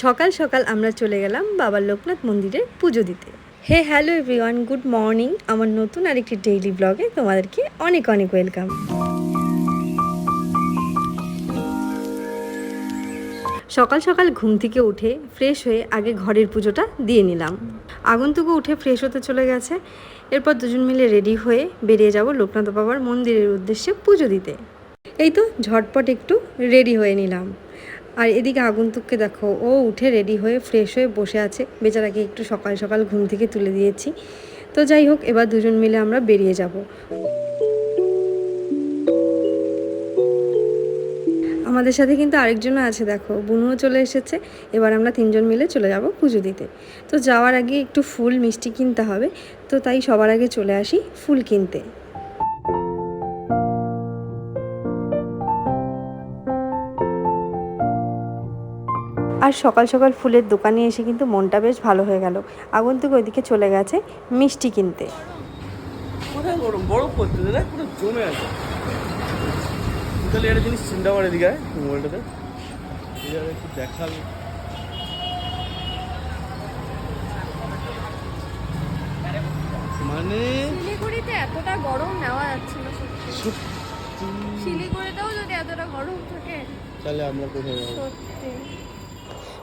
সকাল সকাল আমরা চলে গেলাম বাবা লোকনাথ মন্দিরে পুজো দিতে। Hey hello everyone, good morning. আমার নতুন আরেকটি ডেইলি ব্লগে তোমাদেরকে অনেক অনেক ওয়েলকাম সকাল সকাল ঘুম থেকে উঠে ফ্রেশ হয়ে আগে ঘরের পুজোটা দিয়ে নিলাম। আগন্তুকও উঠে ফ্রেশ হতে চলে গেছে। এরপর দুজন মিলে রেডি হয়ে বেরিয়ে যাব লোকনাথ বাবার মন্দিরের উদ্দেশ্যে পুজো দিতে। এই তো ঝটপট একটু রেডি হয়ে নিলাম। আর এদিকে আগন্তুককে দেখো, ও উঠে রেডি হয়ে ফ্রেশ হয়ে বসে আছে। বেচারাকে একটু সকাল সকাল ঘুম থেকে তুলে দিয়েছি। তো যাই হোক, এবার দুজন মিলে আমরা বেরিয়ে যাব। আমাদের সাথে কিন্তু আরেকজনও আছে, দেখো। বুনুও চলে এসেছে। এবার আমরা তিনজন মিলে চলে যাব পুজো দিতে। তো যাওয়ার আগে একটু ফুল মিষ্টি কিনতে হবে। তো তাই সবার আগে চলে আসি ফুল কিনতে। আর সকাল সকাল ফুলের দোকানে এসে কিন্তু মনটা বেশ ভালো হয়ে গেল। আগন্তুক ওইদিকে চলে গেছে মিষ্টি কিনতে। কোথায় গরম? বরফ দেখ পুরো জমে আছে। তাহলে একটা জিনিস চিন্তা করে মোবাইলটাতে। একটু দেখাল মানে? শিলিগুড়িতে এতটা গরম নেওয়া যাচ্ছে না শিলিগুড়িতেও যদি এতটা গরম থাকে তাহলে আমরা কোথায় যাব? সত্যি।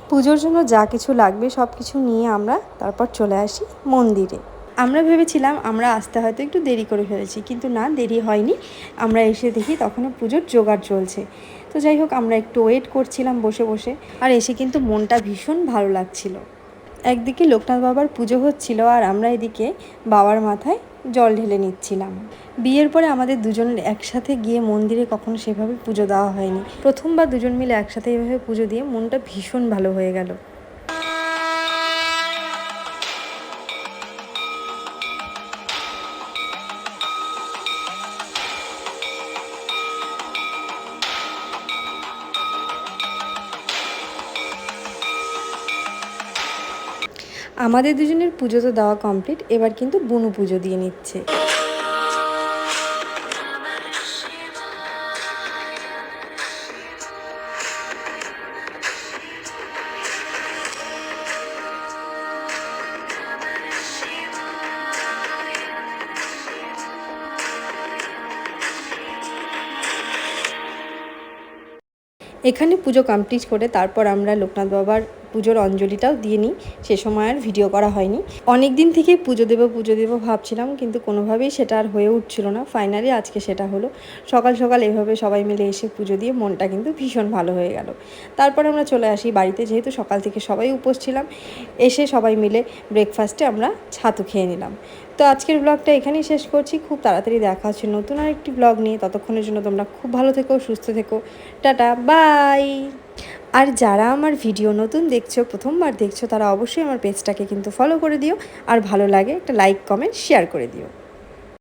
পুজোর জন্য যা কিছু লাগবে সব কিছু নিয়ে আমরা তারপর চলে আসি মন্দিরে। আমরা ভেবেছিলাম আমরা আসতে হয়তো একটু দেরি করে ফেলেছি, কিন্তু না, দেরি হয়নি। আমরা এসে দেখি তখনও পুজোর জোগাড় চলছে। তো যাই হোক, আমরা একটু ওয়েট করছিলাম বসে বসে, আর এসে কিন্তু মনটা ভীষণ ভালো লাগছিল। একদিকে লোকনাথ বাবার পুজো হচ্ছিল আর আমরা এদিকে বাবার মাথায় জল ঢেলে নিচ্ছিলাম। বিয়ের পরে আমাদের দুজনের একসাথে গিয়ে মন্দিরে কখনো সেভাবে পুজো দেওয়া হয়নি। প্রথমবার দুজন মিলে একসাথে এভাবে পুজো দিয়ে মনটা ভীষণ ভালো হয়ে গেল। আমাদের দুজনের পুজো তো দেওয়া কমপ্লিট এবার কিন্তু বুনু পুজো দিয়ে নিচ্ছে। এখানে পুজো কমপ্লিট করে তারপর আমরা লোকনাথ বাবার পুজোর অঞ্জলিটাও দিয়ে নিই। সে সময় আর ভিডিও করা হয়নি। অনেক দিন থেকেই পুজো দেবো পুজো দেবো ভাবছিলাম, কিন্তু কোনোভাবেই সেটা আর হয়ে উঠছিল না। ফাইনালি আজকে সেটা হলো। সকাল সকাল এভাবে সবাই মিলে এসে পুজো দিয়ে মনটা কিন্তু ভীষণ ভালো হয়ে গেল। তারপরে আমরা চলে আসি বাড়িতে, যেহেতু সকাল থেকে সবাই উপোস ছিলাম। এসে সবাই মিলে ব্রেকফাস্টে আমরা ছাতু খেয়ে নিলাম। তো আজকের ব্লগটা এখানেই শেষ করছি। খুব তাড়াতাড়ি দেখা হচ্ছে নতুন আর একটি ব্লগ নিয়ে। ততক্ষণের জন্য তোমরা খুব ভালো থেকো, সুস্থ থেকো। Tata, by! আর যারা আমার ভিডিও নতুন দেখছ, প্রথমবার দেখছ, তারা অবশ্যই আমার পেজটাকে কিন্তু ফলো করে দিও। আর ভালো লাগে একটা লাইক কমেন্ট শেয়ার করে দিও।